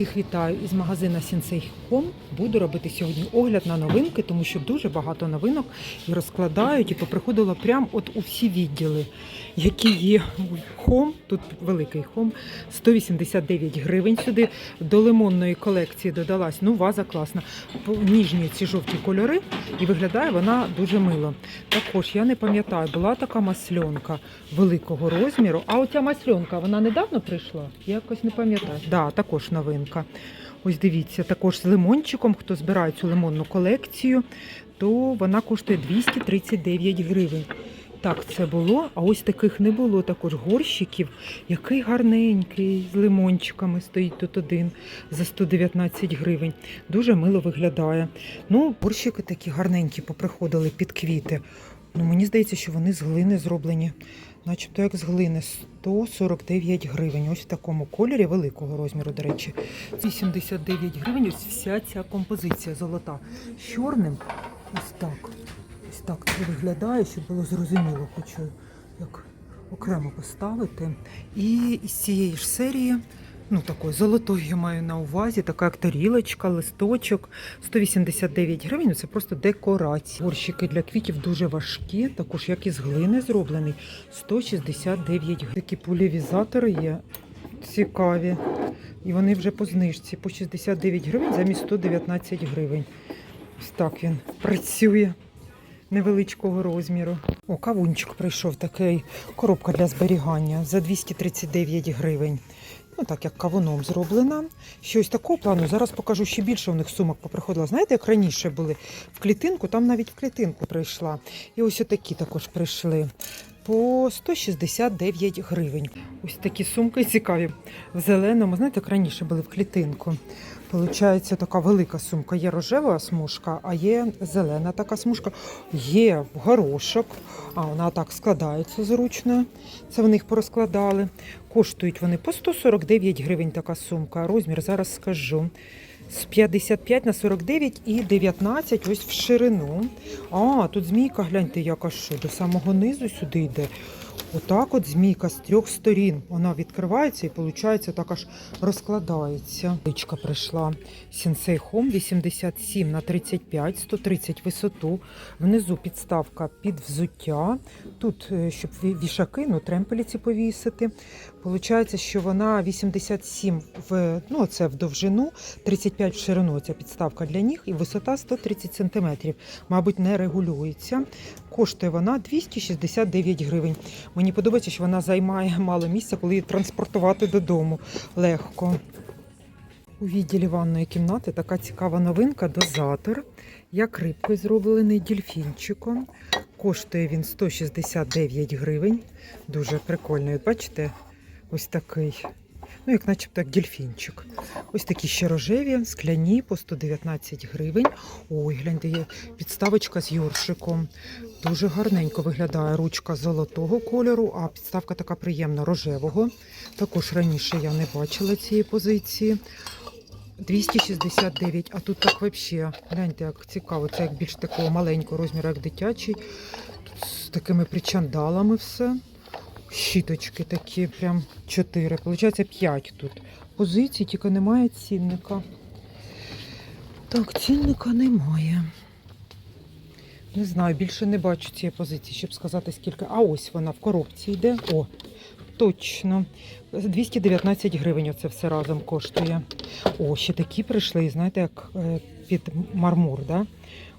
Всіх вітаю із магазина Sensei Home. Буду робити сьогодні огляд на новинки, тому що дуже багато новинок і розкладають, і поприходило прямо от у всі відділи, які є Home. Тут великий Home, 189 гривень сюди. До лимонної колекції додалась. Ну, ваза класна. Ніжні ці жовті кольори, і виглядає вона дуже мило. Також я не пам'ятаю, була така масльонка великого розміру. А оця масльонка, вона недавно прийшла? Я якось не пам'ятаю. Да, також новинка. Ось дивіться, також з лимончиком. Хто збирає цю лимонну колекцію, то вона коштує 239 гривень. Так, це було, а ось таких не було. Також горщиків. Який гарненький, з лимончиками стоїть тут один за 119 гривень. Дуже мило виглядає. Ну, горщики такі гарненькі поприходили під квіти. Ну, мені здається, що вони з глини зроблені. Начебто як з глини 149 гривень. Ось в такому кольорі великого розміру, до речі. 89 гривень. Ось вся ця композиція золота. З чорним. Ось так. Ось так це виглядає, щоб було зрозуміло. Хочу як окремо поставити. І з цієї ж серії. Ну, такої золотої я маю на увазі, така як тарілочка, листочок, 189 гривень. Це просто декорація. Горщики для квітів дуже важкі, також як із глини зроблені, 169 гривень. Такі полівізатори є цікаві. І вони вже по знижці, по 69 гривень замість 119 гривень. Ось так він працює невеличкого розміру. О, кавунчик прийшов такий, коробка для зберігання за 239 гривень. Ну, так як кавуном зроблена. Щось такого плану. Зараз покажу ще більше у них сумок поприходило. Знаєте, як раніше були в клітинку, там навіть в клітинку прийшла. І ось отакі також прийшли. По 169 гривень. Ось такі сумки цікаві. В зеленому, знаєте, як раніше були в клітинку. Получається така велика сумка. Є рожева смужка, а є зелена така смужка. Є в горошок, а вона так складається зручно. Це вони їх порозкладали. Коштують вони по 149 гривень така сумка. Розмір зараз скажу. З 55 на 49 і 19 ось в ширину. А, тут змійка, гляньте, яка що, до самого низу сюди йде. Отак от змійка з трьох сторін. Вона відкривається і, виходить, так аж розкладається. Личка прийшла. Sensei Home 87 на 35, 130 висоту. Внизу підставка під взуття. Тут, е, щоб вішаки, ну, тремпеліці повісити. Получається, що вона 87 в, ну, це в довжину, 35 в ширину. Ця підставка для ніг і висота 130 см. Мабуть, не регулюється. Коштує вона 269 гривень. Мені подобається, що вона займає мало місця, коли її транспортувати додому легко. У відділі ванної кімнати така цікава новинка дозатор. Як рибкою зроблений дільфінчиком. Коштує він 169 гривень. Дуже прикольний. Бачите, ось такий. Ну, як начебто як дельфінчик. Ось такі ще рожеві, скляні по 119 гривень. Ой, гляньте, є підставочка з йоршиком. Дуже гарненько виглядає ручка золотого кольору, а підставка така приємна рожевого. Також раніше я не бачила цієї позиції. 269, а тут так взагалі, гляньте, як цікаво, це як більш такого маленького розміру, як дитячий. Тут з такими причандалами все. Щіточки такі, прям 4. Получається 5 тут. Позицій, тільки немає цінника. Так, цінника немає. Не знаю, більше не бачу цієї позиції, щоб сказати скільки. А ось вона в коробці йде. О, точно. 219 гривень оце все разом коштує. О, ще такі прийшли, знаєте, як е, під мармур, да?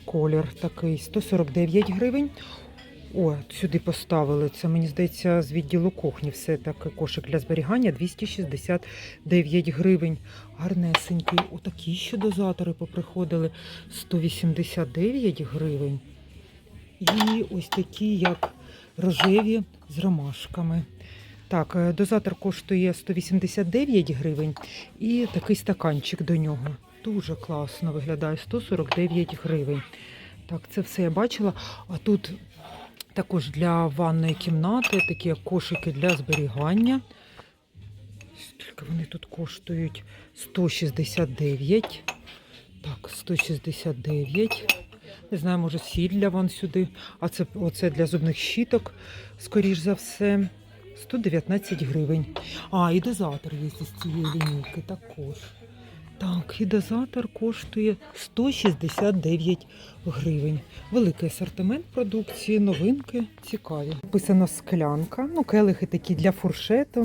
колір такий 149 гривень. О, сюди поставили. Це, мені здається, з відділу кухні все таке кошик для зберігання 269 гривень. Гарнесенький. Отакі ще дозатори поприходили 189 гривень. І ось такі, як рожеві з ромашками. Так, е, дозатор коштує 189 гривень і такий стаканчик до нього. Дуже класно виглядає 149 гривень. Так, це все я бачила. А тут також для ванної кімнати такі кошики для зберігання. Скільки вони тут коштують? 169. Так, 169. Не знаю, може сіль для ван сюди. А це оце для зубних щіток, скоріш за все. 119 гривень. А, і дозатор є з цієї лінійки також. Так, і дозатор коштує 169 гривень. Великий асортимент продукції, новинки цікаві. Написано склянка, ну келихи такі для фуршету.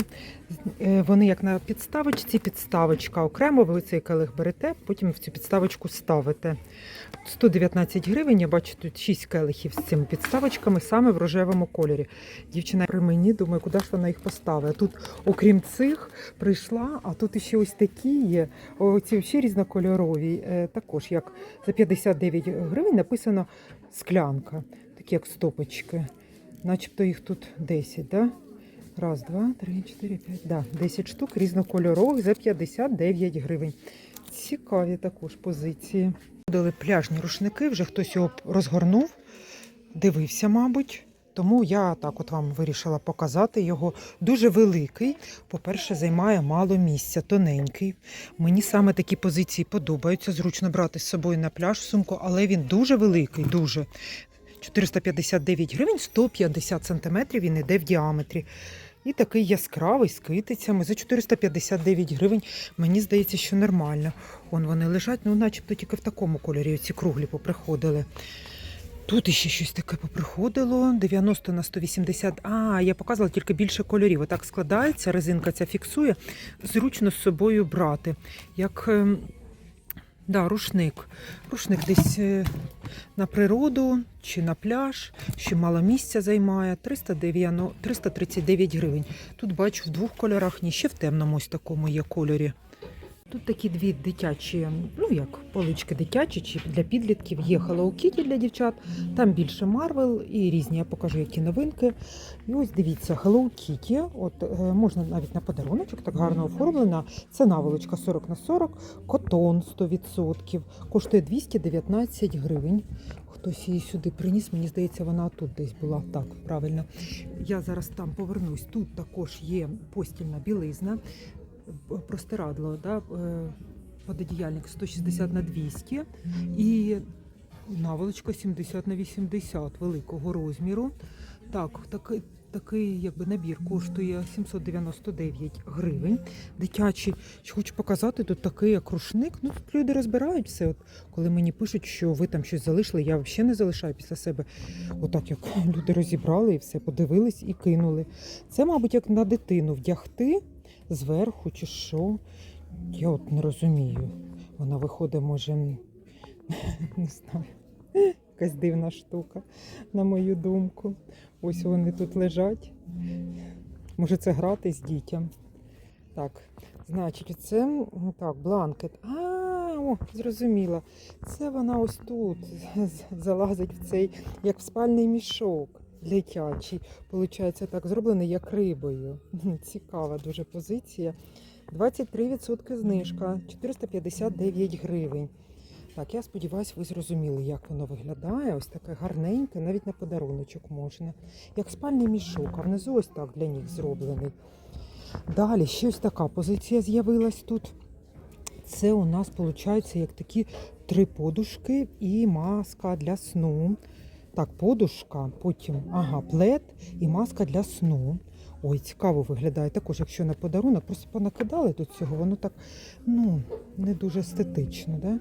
Е, Вони як на підставочці, підставочка окремо. Ви цей келих берете, потім в цю підставочку ставите. 119 гривень. Я бачу тут 6 келихів з цими підставочками саме в рожевому кольорі. Дівчина при мені думаю, куди ж вона їх поставила. Тут, окрім цих, прийшла, а тут ще ось такі є. Оці ще різнокольорові. Е, Також як за 59 гривень написано склянка, такі як стопочки. Начебто їх тут 10, да? Раз, два, три, чотири, п'ять. Да, 10 штук різнокольорових за 59 гривень. Цікаві також позиції. Дали пляжні рушники, вже хтось його розгорнув, дивився, мабуть. Тому я так от вам вирішила показати його. Дуже великий. По-перше, займає мало місця, тоненький. Мені саме такі позиції подобаються. Зручно брати з собою на пляж сумку, але він дуже великий, дуже. 459 гривень, 150 сантиметрів він іде в діаметрі. І такий яскравий з китицями за 459 гривень. Мені здається, що нормально. Вон вони лежать, ну начебто тільки в такому кольорі ці круглі поприходили. Тут іще щось таке поприходило. 90 на 180. А, я показувала тільки більше кольорів. Отак складається, резинка ця фіксує. Зручно з собою брати. Як ем, да, рушник. Рушник десь е, на природу чи на пляж, що мало місця займає. 390, 339 гривень. Тут бачу в двох кольорах, ні, ще в темному ось такому є кольорі. Тут такі дві дитячі, ну як полички дитячі чи для підлітків. Є Hello Kitty для дівчат, там більше Marvel і різні. Я покажу, які новинки. І ось дивіться, Hello Kitty. От е, можна навіть на подаруночок, так гарно оформлена. Це наволочка 40 на 40, котон 100%. Коштує 219 гривень. Хтось її сюди приніс, мені здається, вона тут десь була. Так, правильно. Я зараз там повернусь. Тут також є постільна білизна простирадло, да, е, вододіяльник 160 на 200 і наволочка 70 на 80 великого розміру. Так, такий, такий якби набір коштує 799 гривень. Дитячий, хочу показати, тут такий як рушник. Ну тут люди розбирають все. От, коли мені пишуть, що ви там щось залишили, я взагалі не залишаю після себе. Отак, як люди розібрали і все, подивились і кинули. Це, мабуть, як на дитину вдягти зверху чи що. Я от не розумію. Вона виходить, може, не знаю, якась дивна штука, на мою думку. Ось вони тут лежать. Може, це грати з дітям. Так, значить, це так, бланкет. А, о, зрозуміла. Це вона ось тут залазить в цей, як в спальний мішок дитячий. Получається так зроблений як рибою. Цікава дуже позиція. 23% знижка, 459 гривень. Так, я сподіваюся, ви зрозуміли, як воно виглядає. Ось таке гарненьке, навіть на подаруночок можна. Як спальний мішок, а внизу ось так для них зроблений. Далі ще ось така позиція з'явилась тут. Це у нас виходить як такі три подушки і маска для сну. Так, подушка, потім ага, плед і маска для сну. Ой, цікаво виглядає. Також, якщо на подарунок, просто понакидали до цього, воно так ну, не дуже естетично. Да?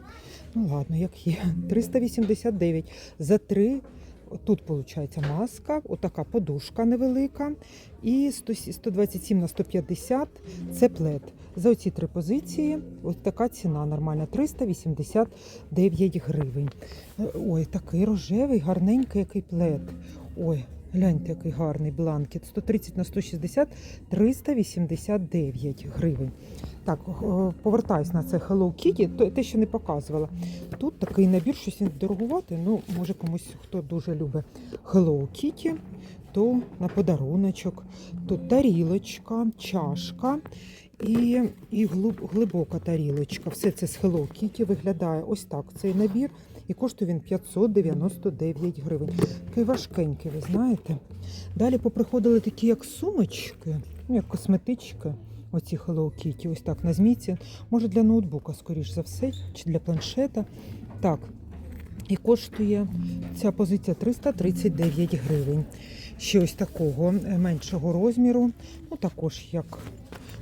Ну ладно, як є. 389 за три. Тут виходить маска, отака подушка невелика. І 127 на 150 це плед. За оці три позиції ось така ціна нормальна 389 гривень. Ой, такий рожевий, гарненький який плед. Ой, гляньте, який гарний бланкет. 130 на 160 389 гривень. Так, повертаюсь на це Hello Kitty, те, що не показувала. Тут такий набір, щось він дорогувати. Ну, може комусь, хто дуже любить Hello Kitty, то на подаруночок. Тут тарілочка, чашка і, і глибока тарілочка. Все це з Hello Kitty виглядає ось так. Цей набір. І коштує він 599 гривень. Такий важкенький, ви знаєте. Далі поприходили такі, як сумочки, ну, як косметички. Оці Hello Kitty, ось так на змійці. Може для ноутбука, скоріш за все, чи для планшета. Так. І коштує ця позиція 339 гривень. Ще ось такого е, меншого розміру. Ну, також як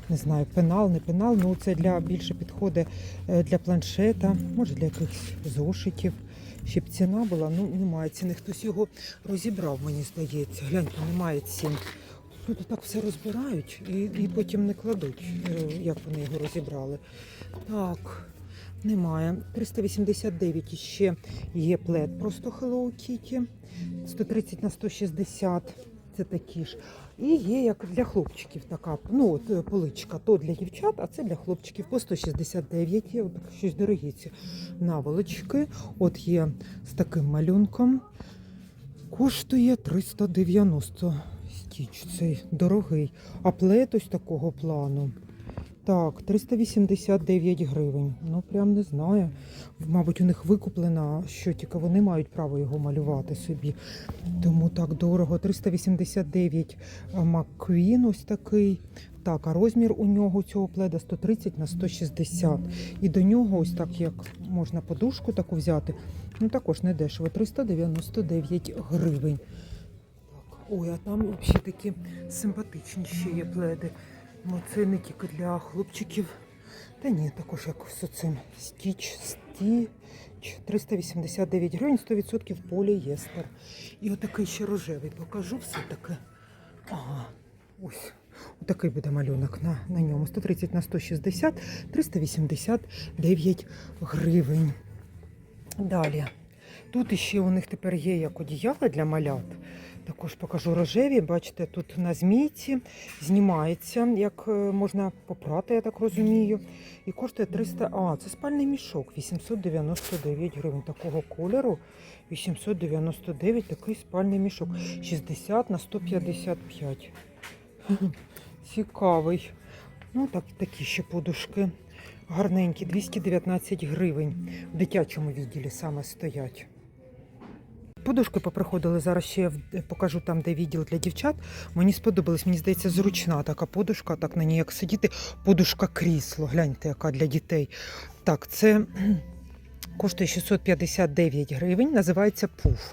не знаю, пенал, не пенал. Ну це для більше підходить е, для планшета, може для якихось зошитів. Ще б ціна була, ну немає ціни. Хтось його розібрав, мені здається. Гляньте, немає цін. Люди так все розбирають і, і потім не кладуть, е, як вони його розібрали. Так, немає. 389 і ще є плед. Просто Hello Kitty. 130 на 160. Це такі ж. І є як для хлопчиків така, ну от е, поличка, то для дівчат, а це для хлопчиків по 169 є, от щось дорогі ці наволочки. От є з таким малюнком. Коштує 390 стіч. Цей дорогий. А плет ось такого плану. Так, 389 гривень. Ну прям не знаю. Мабуть, у них викуплена, що тільки вони мають право його малювати собі. Тому так дорого. 389 Макквін ось такий. Так, а розмір у нього цього пледа 130 на 160. І до нього ось так, як можна подушку таку взяти. Ну також не дешево. 399 гривень. Ой, а там взагалі такі симпатичні ще є пледи. Ну, це не тільки для хлопчиків. Та ні, також як з цим стіч, стіч. 389 гривень, 100% полієстер. І отакий ще рожевий покажу все-таки. Ага, ось. Отакий буде малюнок на, на ньому. 130 на 160, 389 гривень. Далі. Тут іще у них тепер є як одіяла для малят. Також покажу рожеві. Бачите, тут на змійці знімається, як е, можна попрати, я так розумію. І коштує 300. А, це спальний мішок. 899 гривень такого кольору. 899 такий спальний мішок. 60 на 155. Цікавий. Ну, так, такі ще подушки. Гарненькі, 219 гривень. В дитячому відділі саме стоять. Подушки поприходили зараз ще я покажу там, де відділ для дівчат. Мені сподобалось, мені здається, зручна така подушка, так на ній як сидіти. Подушка крісло. Гляньте, яка для дітей. Так, це коштує 659 гривень, називається пуф.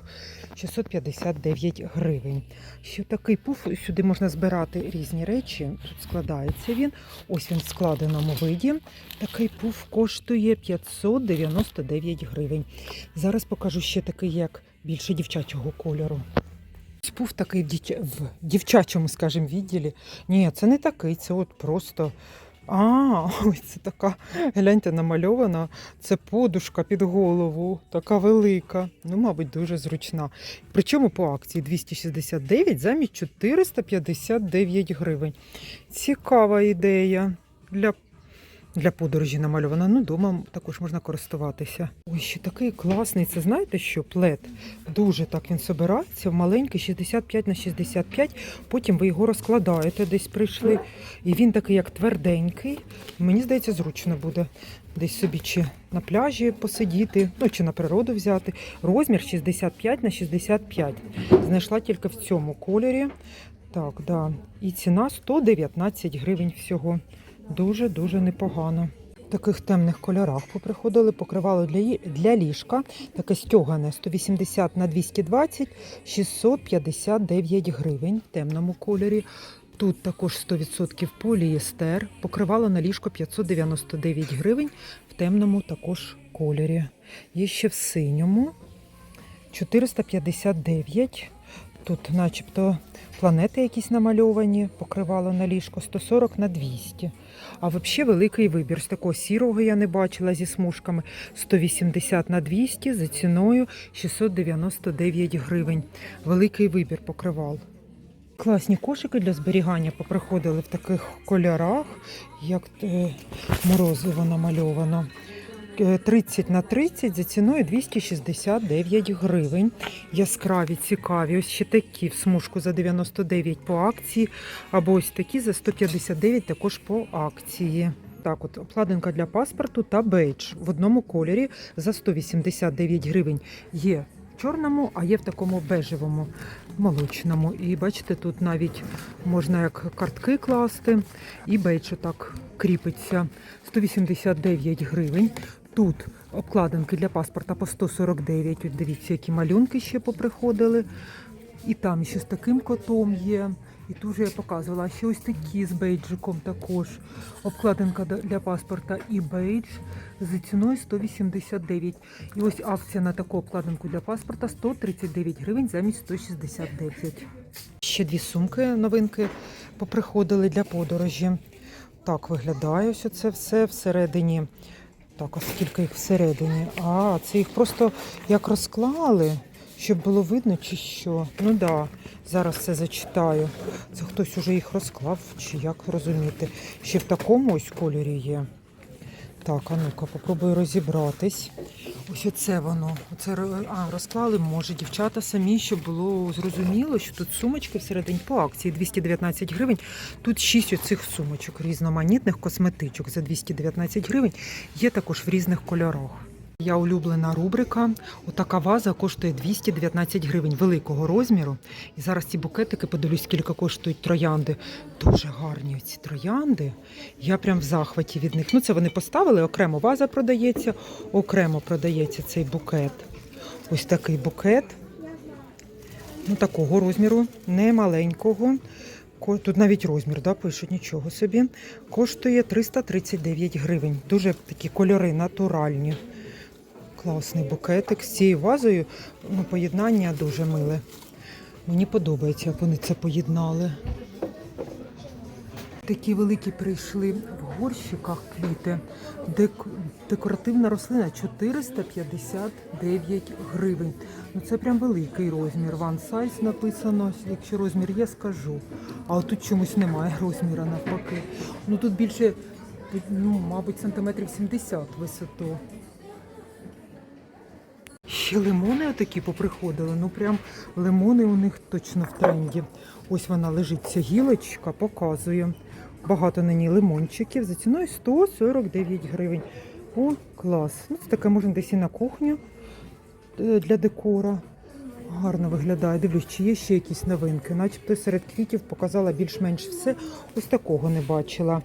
659 гривень. Ще такий пуф, сюди можна збирати різні речі. Тут складається він. Ось він в складеному виді. Такий пуф коштує 599 гривень. Зараз покажу ще такий, як більше дівчачого кольору. Пуф такий в дівчачому, скажімо, відділі. Ні, це не такий, це от просто. А, ось це така, гляньте, намальована. Це подушка під голову, така велика. Ну, мабуть, дуже зручна. Причому по акції 269 замість 459 гривень. Цікава ідея для для подорожі намальована. Ну, дома також можна користуватися. Ой, ще такий класний. Це знаєте що? Плед. Дуже так він собирається, маленький, 65 на 65. Потім ви його розкладаєте, десь прийшли. І він такий, як тверденький. Мені здається, зручно буде десь собі чи на пляжі посидіти, ну чи на природу взяти. Розмір 65 на 65. Знайшла тільки в цьому кольорі. Так, да. І ціна 119 гривень всього. Дуже-дуже непогано. В таких темних кольорах поприходили, покривало для, для ліжка. Таке стьогане 180 на 220, 659 гривень в темному кольорі. Тут також 100% полієстер. Покривало на ліжко 599 гривень в темному також кольорі. Є ще в синьому 459. Тут начебто планети якісь намальовані, покривало на ліжко 140 на 200. А взагалі великий вибір. З такого сірого я не бачила зі смужками 180 на 200 за ціною 699 гривень. Великий вибір покривал. Класні кошики для зберігання поприходили в таких кольорах, як е, морозиво намальовано. Е, 30 на 30 за ціною 269 гривень. Яскраві, цікаві. Ось ще такі в смужку за 99 по акції, або ось такі за 159 також по акції. Так, от обкладинка для паспорту та бейдж в одному кольорі за 189 гривень. Є в чорному, а є в такому бежевому молочному. І бачите, тут навіть можна як картки класти, і бейдж так кріпиться. 189 гривень. Тут обкладинки для паспорта по 149. От дивіться, які малюнки ще поприходили. І там ще з таким котом є. І тут же я показувала. Ще ось такі з бейджиком також. Обкладинка для паспорта і бейдж з ціною 189. І ось акція на таку обкладинку для паспорта 139 гривень замість 169. Ще дві сумки новинки поприходили для подорожі. Так виглядає ось це все всередині. Так, оскільки їх всередині? А, це їх просто як розклали, щоб було видно, чи що. Ну да, зараз це зачитаю. Це хтось уже їх розклав, чи як розуміти. Ще в такому ось кольорі є. Так, а ну-ка, попробую розібратись. Ось оце воно. Оце а, розклали, може, дівчата самі, щоб було зрозуміло, що тут сумочки всередині по акції 219 гривень. Тут шість оцих сумочок різноманітних косметичок за 219 гривень. Є також в різних кольорах. Я улюблена рубрика. Отака ваза коштує 219 гривень великого розміру. І зараз ці букетики, подивлюсь, скільки коштують троянди. Дуже гарні ці троянди. Я прям в захваті від них. Ну, це вони поставили, окремо ваза продається, окремо продається цей букет. Ось такий букет. Ну, такого розміру, не маленького. Тут навіть розмір, да, пишуть, нічого собі. Коштує 339 гривень. Дуже такі кольори натуральні. Класний букетик з цією вазою. Ну, поєднання дуже миле. Мені подобається, як вони це поєднали. Такі великі прийшли в горщиках квіти. Дек... Декоративна рослина 459 гривень. Ну це прям великий розмір. One size написано. Якщо розмір є, скажу. А тут чомусь немає розміра навпаки. Ну тут більше, ну, мабуть, сантиметрів 70 висоту. Ще лимони отакі поприходили. Ну прям лимони у них точно в тренді. Ось вона лежить, ця гілочка, показує. Багато на ній лимончиків за ціною 149 гривень. О, клас. Ну, це таке можна десь і на кухню е, для декора. Гарно виглядає. Дивлюсь, чи є ще якісь новинки. Начебто серед квітів показала більш-менш все. Ось такого не бачила.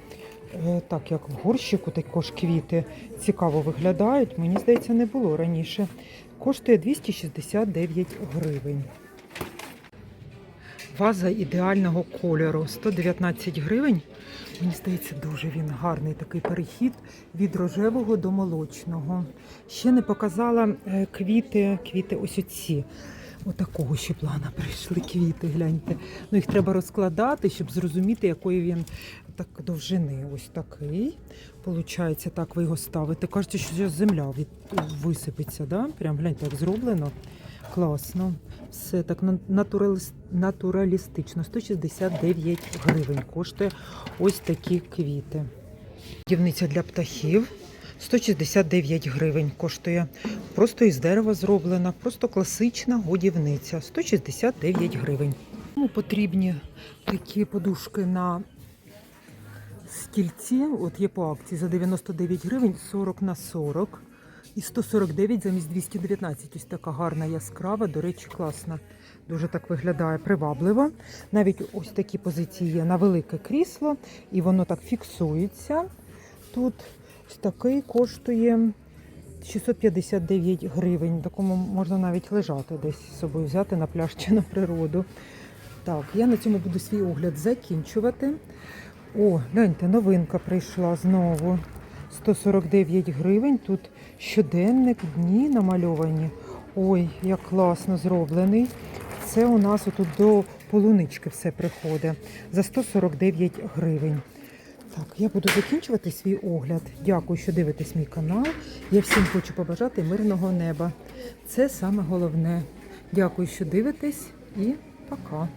Е, Так, як в горщику також квіти цікаво виглядають. Мені здається, не було раніше. Коштує 269 гривень. Ваза ідеального кольору 119 гривень. Мені здається, дуже він гарний такий перехід від рожевого до молочного. Ще не показала е, квіти, квіти ось оці. Отакого ще плана прийшли квіти, гляньте. Ну їх треба розкладати, щоб зрозуміти, якої він так довжини. Ось такий. Получається, так ви його ставите. Кажете, що земля від висипеться, да? Прям гляньте, як зроблено. Класно. Все так на- натуралістично. 169 гривень коштує ось такі квіти. Дівниця для птахів. 169 гривень коштує. Просто із дерева зроблена, просто класична годівниця. 169 гривень. Кому потрібні такі подушки на стільці, от є по акції за 99 гривень, 40 на 40 і 149 замість 219. Ось така гарна яскрава, до речі, класна. Дуже так виглядає привабливо. Навіть ось такі позиції є на велике крісло, і воно так фіксується. Тут ось такий коштує 659 гривень. Такому можна навіть лежати десь з собою взяти на пляж чи на природу. Так, я на цьому буду свій огляд закінчувати. О, гляньте, новинка прийшла знову. 149 гривень. Тут щоденник, дні намальовані. Ой, як класно зроблений. Це у нас отут до полунички все приходить за 149 гривень. Так, я буду закінчувати свій огляд. Дякую, що дивитесь мій канал. Я всім хочу побажати мирного неба. Це саме головне. Дякую, що дивитесь, і пока.